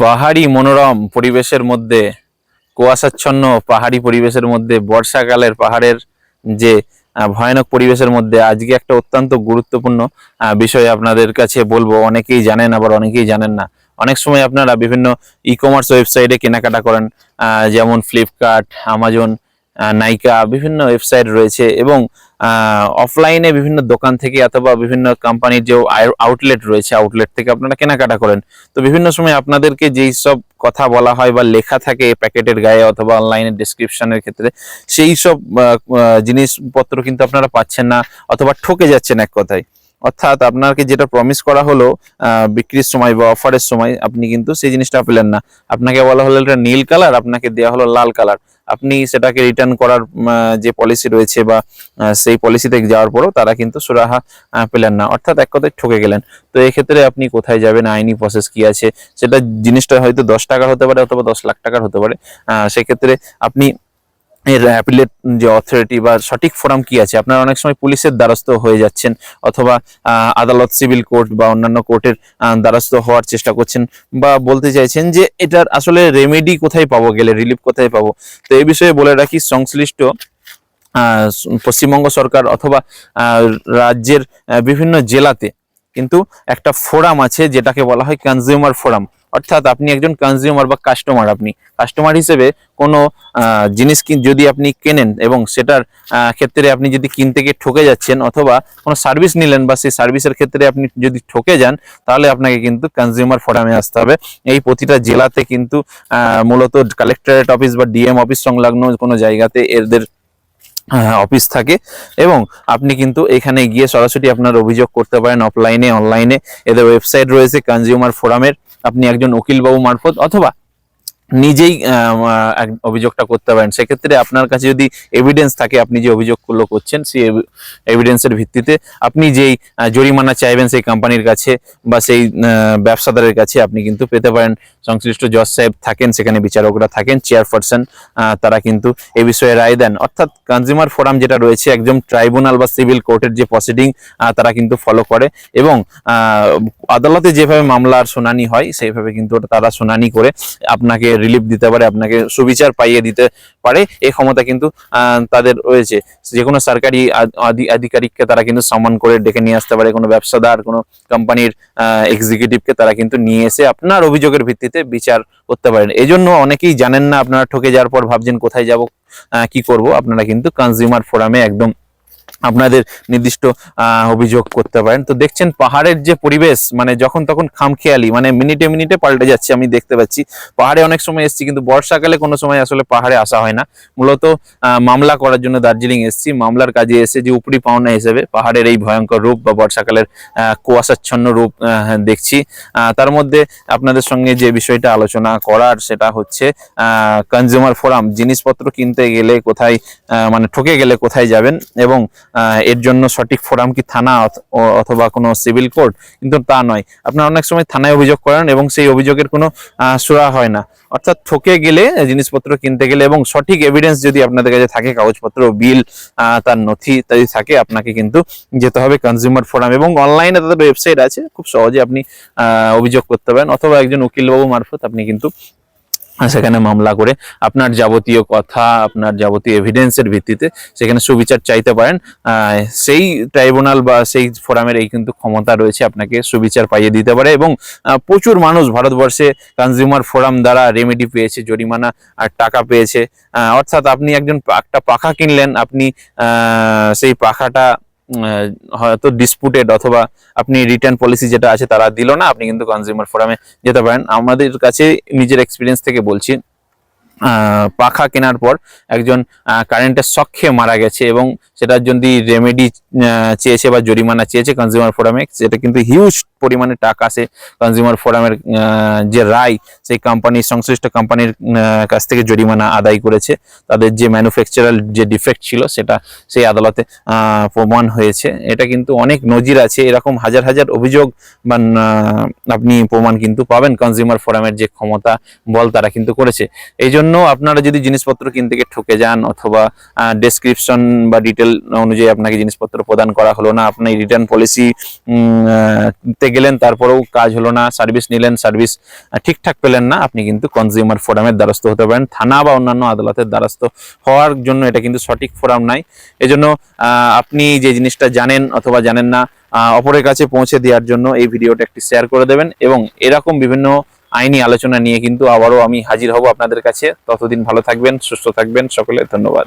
পাহাড়ি মনোরম পরিবেশের মধ্যে, কুয়াশাচ্ছন্ন পাহাড়ি পরিবেশের মধ্যে, বর্ষাকালের পাহাড়ের যে ভয়ানক পরিবেশের মধ্যে আজকে একটা অত্যন্ত গুরুত্বপূর্ণ বিষয় আপনাদের কাছে বলব। অনেকেই জানেন, আবার অনেকেই জানেন না। অনেক সময় আপনারা বিভিন্ন ই কমার্স ওয়েবসাইটে কেনাকাটা করেন যেমন ফ্লিপকার্ট আমাজন নাইকা বিভিন্ন ওয়েবসাইট রয়েছে এবং অফলাইনে বিভিন্ন দোকান থেকে অথবা বিভিন্ন কোম্পানির যে আউটলেট রয়েছে আউটলেট থেকে আপনারা কেনাকাটা করেন। তো বিভিন্ন সময় আপনাদেরকে যেই সব কথা বলা হয় বা লেখা থাকে প্যাকেটের গায়ে অথবা অনলাইনের ডেসক্রিপশনের ক্ষেত্রে, সেই সব জিনিসপত্র কিন্তু আপনারা পাচ্ছেন না অথবা ঠকে যাচ্ছেন এক কথায়। অর্থাৎ আপনাকে যেটা প্রমিস করা হলো বিক্রির সময় বা অফারের সময়, আপনি কিন্তু সেই জিনিসটা পেলেন না। আপনাকে বলা হলো এটা নীল কালার আপনাকে দেওয়া হলো লাল কালার আপনি সেটাকে রিটার্ন করার যে পলিসি রয়েছে বা সেই পলিসিতে যাওয়ার পরও তারা কিন্তু সুরাহা পেলেন না। অর্থাৎ এক কথায় ঠকে গেলেন। তো এই ক্ষেত্রে আপনি কোথায় যাবেন? আইনি প্রসেস কি আছে? সেটা জিনিসটা হয়তো দশ টাকার হতে পারে অথবা দশ লাখ টাকার হতে পারে। সেক্ষেত্রে আপনি এর অ্যাপিলেট যে অথরিটি বা সঠিক ফোরাম কি আছে? আপনারা অনেক সময় পুলিশের দ্বারস্থ হয়ে যাচ্ছেন অথবা আদালত সিভিল কোর্ট বা অন্যান্য কোর্টের দ্বারস্থ হওয়ার চেষ্টা করছেন বা বলতে চাইছেন যে এটার আসলে রেমেডি কোথায় পাবো, গেলে রিলিফ কোথায় পাবো? তো এই বিষয়ে বলে রাখি, সংশ্লিষ্ট পশ্চিমবঙ্গ সরকার অথবা রাজ্যের বিভিন্ন জেলাতে কিন্তু একটা ফোরাম আছে যেটাকে বলা হয় কনজিউমার ফোরাম অর্থাৎ আপনি একজন কনজিউমার বা কাস্টমার আপনি। কাস্টমার হিসেবে কোনো জিনিস যদি আপনি কেনেন এবং সেটার ক্ষেত্রে আপনি যদি কিনতে গিয়ে ঠকে যাচ্ছেন অথবা কোনো সার্ভিস নিলেন বা সেই সার্ভিসের ক্ষেত্রে আপনি যদি ঠকে যান, তাহলে আপনাকে কিন্তু কনজিউমার ফোরামে আসতে হবে। এই প্রতিটা জেলাতে কিন্তু মূলত কালেক্টরেট অফিস বা ডিএম অফিস সংলগ্ন কোনো জায়গাতে এদের অফিস থাকে এবং আপনি কিন্তু এখানে গিয়ে সরাসরি আপনার অভিযোগ করতে পারেন অফলাইনে অনলাইনে এদের ওয়েবসাইট রয়েছে কনজিউমার ফোরামের আপনি একজন উকিলবাবু মারফত অথবা নিজেই অভিযোগটা করতে পারেন। সেক্ষেত্রে আপনার কাছে যদি এভিডেন্স থাকে, আপনি যে অভিযোগগুলো করছেন, সেই এভিডেন্সের ভিত্তিতে আপনি যেই জরিমানা চাইবেন সেই কোম্পানির কাছে বা সেই ব্যবসাদারের কাছে আপনি কিন্তু পেতে পারেন। সংশ্লিষ্ট জজ সাহেব থাকেন, সেখানে বিচারকরা থাকেন চেয়ারপারসন তারা কিন্তু এ বিষয়ে রায় দেন। অর্থাৎ কনজিউমার ফোরাম যেটা রয়েছে, একদম ট্রাইব্যুনাল বা সিভিল কোর্টের যে প্রসিডিং তারা কিন্তু ফলো করে এবং আদালতে যেভাবে মামলার শুনানি হয়, সেইভাবে কিন্তু তারা শুনানি করে আপনাকে রিলিফ দিতে পারে, আপনাকে সুবিচার পাইয়ে দিতে পারে। এই ক্ষমতা কিন্তু তাদের রয়েছে। যে কোনো সরকারি আধিকারিককে তারা কিন্তু সম্মান করে ডেকে নিয়ে আসতে পারে। কোনো ব্যবসাদার, কোনো কোম্পানির এক্সিকিউটিভকে তারা কিন্তু নিয়ে এসে আপনার অভিযোগের ভিত্তিতে বিচার করতে পারেন। এই জন্য অনেকেই জানেন না, আপনারা ঠকে যাওয়ার পর ভাবছেন কোথায় যাব কি করব। আপনারা কিন্তু কনজিউমার ফোরামে একদম আপনাদের নির্দিষ্ট অভিযোগ করতে পারেন। তো দেখছেন পাহাড়ের যে পরিবেশ মানে যখন তখন খামখেয়ালি মানে মিনিটে মিনিটে পাল্টে যাচ্ছে, আমি দেখতে পাচ্ছি। পাহাড়ে অনেক সময় এসেছি, কিন্তু বর্ষাকালে কোনো সময় আসলে পাহাড়ে আসা হয় না। মূলত মামলা করার জন্য দার্জিলিং এসেছি। মামলার কাজে এসে যে উপরি পাওনা হিসেবে পাহাড়ের এই ভয়ঙ্কর রূপ বা বর্ষাকালের কুয়াশাচ্ছন্ন রূপ দেখছি। তার মধ্যে আপনাদের সঙ্গে যে বিষয়টা আলোচনা করার সেটা হচ্ছে কনজিউমার ফোরাম জিনিসপত্র কিনতে গেলে কোথায় মানে ঠকে গেলে কোথায় যাবেন এবং এর জন্য সঠিক ফোরাম কি থানা অথ- অথবা কোনো সিভিল কোর্ট? কিন্তু তা নয়। আপনারা অনেক সময় থানায় অভিযোগ করেন এবং সেই অভিযোগের কোনো সুরা হয় না। অর্থাৎ ঠকে গেলে জিনিসপত্র কিনতে গেলে এবং সঠিক এভিডেন্স যদি আপনাদের কাছে থাকে, কাগজপত্র বিল তার নথি ইত্যাদি থাকে, আপনাকে কিন্তু যেতে হবে কনজিউমার ফোরাম এবং অনলাইনে তাদের ওয়েবসাইট আছে। খুব সহজে আপনি অভিযোগ করতে পারেন। অথবা একজন উকিলবাবু মারফত আপনি কিন্তু সেখানে মামলা করে আপনার যাবতীয় কথা, আপনার যাবতীয় এভিডেন্সের ভিত্তিতে সেখানে সুবিচার চাইতে পারেন। সেই ট্রাইব্যুনাল বা সেই ফোরামের এই কিন্তু ক্ষমতা রয়েছে আপনাকে সুবিচার পাইয়ে দিতে পারে এবং প্রচুর মানুষ ভারতবর্ষে কনজিউমার ফোরাম দ্বারা রেমেডি পেয়েছে, জরিমানা আর টাকা পেয়েছে। অর্থাৎ আপনি একজন একটা পাখা কিনলেন, আপনি সেই পাখাটা হয়তো ডিসপুটেড অথবা আপনি রিটার্ন পলিসি যেটা আছে তারা দিল না, আপনি কিন্তু কনজিউমার ফোরামে যেতে পারেন। আমাদের কাছে নিজের এক্সপিরিয়েন্স থেকে বলছি পাখা কেনার পর একজন কারেন্টের শখ মারা গেছে এবং সেটার যদি রেমেডি চেয়েছে বা জরিমানা চেয়েছে কনজিউমার ফোরামে সেটা কিন্তু হিউজ পরিমাণে টাকা সে কনজিউমার ফোরামের যে রায়, সেই কোম্পানির সংশ্লিষ্ট কোম্পানির কাছ থেকে জরিমানা আদায় করেছে। তাদের যে ম্যানুফ্যাকচারাল যে ডিফেক্ট ছিল, সেটা সেই আদালতে প্রমাণ হয়েছে। এটা কিন্তু অনেক নজির আছে। এরকম হাজার হাজার অভিযোগ বা আপনি প্রমাণ কিন্তু পাবেন কনজিউমার ফোরামের যে ক্ষমতা বল তারা কিন্তু করেছে। এই জন্য জন্য আপনারা যদি জিনিসপত্র কিনতে গিয়ে ঠকে যান অথবা ডেসক্রিপশন বা ডিটেল অনুযায়ী আপনাকে জিনিসপত্র প্রদান করা হলো না, আপনি রিটার্ন পলিসি তে গেলেন, তারপরেও কাজ হলো না সার্ভিস নিলেন সার্ভিস ঠিকঠাক পেলেন না, আপনি কিন্তু কনজিউমার ফোরামের দ্বারস্থ হতে পারেন। থানা বা অন্যান্য আদালতের দ্বারস্থ হওয়ার জন্য এটা কিন্তু সঠিক ফোরাম নাই। এজন্য আপনি যে জিনিসটা জানেন অথবা জানেন না অপরের কাছে পৌঁছে দেওয়ার জন্য এই ভিডিওটা একটি শেয়ার করে দেবেন এবং এরকম বিভিন্ন আইনি আলোচনা নিয়ে কিন্তু আবারও আমি হাজির হব আপনাদের কাছে। ততদিন ভালো থাকবেন, সুস্থ থাকবেন। সকলে ধন্যবাদ।